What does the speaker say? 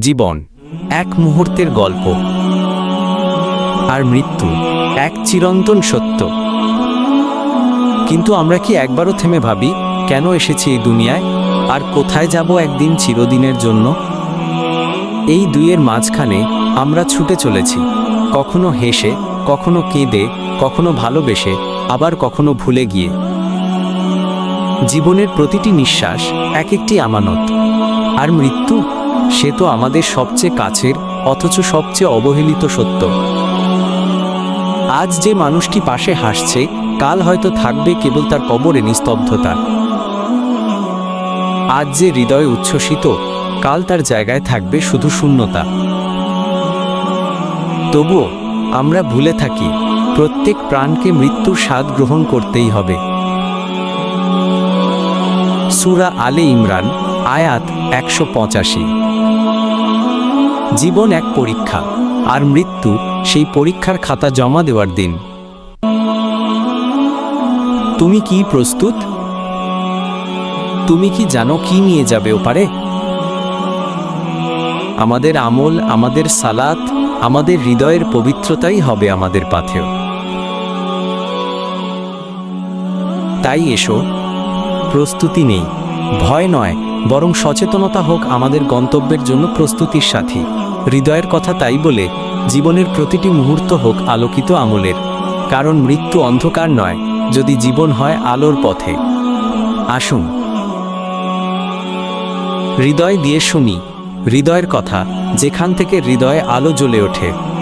জীবন, এক মুহূর্তের গল্প। আর মৃত্যু, এক চিরন্তন সত্য। কিন্তু আমরা কি একবারও থেমে ভাবি, কেন এসেছি এই দুনিয়ায়, আর কোথায় যাব একদিন চিরদিনের জন্য? এই দুইয়ের মাঝখানে আমরা ছুটে চলেছি। কখনো হেসে, কখনো কেঁদে, কখনো ভালোবেসে, আবার কখনো ভুলে গিয়ে। জীবনের প্রতিটি নিঃশ্বাস এক একটি আমানত। আর মৃত্যু? সে তো আমাদের সবচেয়ে কাছের, অথচ সবচেয়ে অবহেলিত সত্য। আজ যে মানুষটি পাশে হাসছে, কাল হয়তো থাকবে কেবল তার কবরে নিস্তব্ধতা। আজ যে হৃদয় উচ্ছ্বসিত, কাল তার জায়গায় থাকবে শুধু শূন্যতা। তবুও, আমরা ভুলে থাকি, প্রত্যেক প্রাণকে মৃত্যুর স্বাদ গ্রহণ করতেই হবে। সুরা আলে ইমরান, আয়াত একশো পঁচাশি। জীবন এক পরীক্ষা, আর মৃত্যু সেই পরীক্ষার খাতা জমা দেওয়ার দিন। তুমি কি প্রস্তুত? তুমি কি জানো কি নিয়ে যাবে ওপারে? আমাদের আমল, আমাদের সালাত, আমাদের হৃদয়ের পবিত্রতাই হবে আমাদের পাথেও তাই এসো, প্রস্তুতি নেই, ভয় নয়, বরং সচেতনতা হোক আমাদের গন্তব্যের জন্য প্রস্তুতির সাথী। হৃদয়ের কথা তাই বলে, জীবনের প্রতিটি মুহূর্ত হোক আলোকিত আমলের, কারণ মৃত্যু অন্ধকার নয়, যদি জীবন হয় আলোর পথে। আসুন। হৃদয় দিয়ে শুনি, হৃদয়ের কথা, যেখান থেকে হৃদয়ে আলো জ্বলে ওঠে।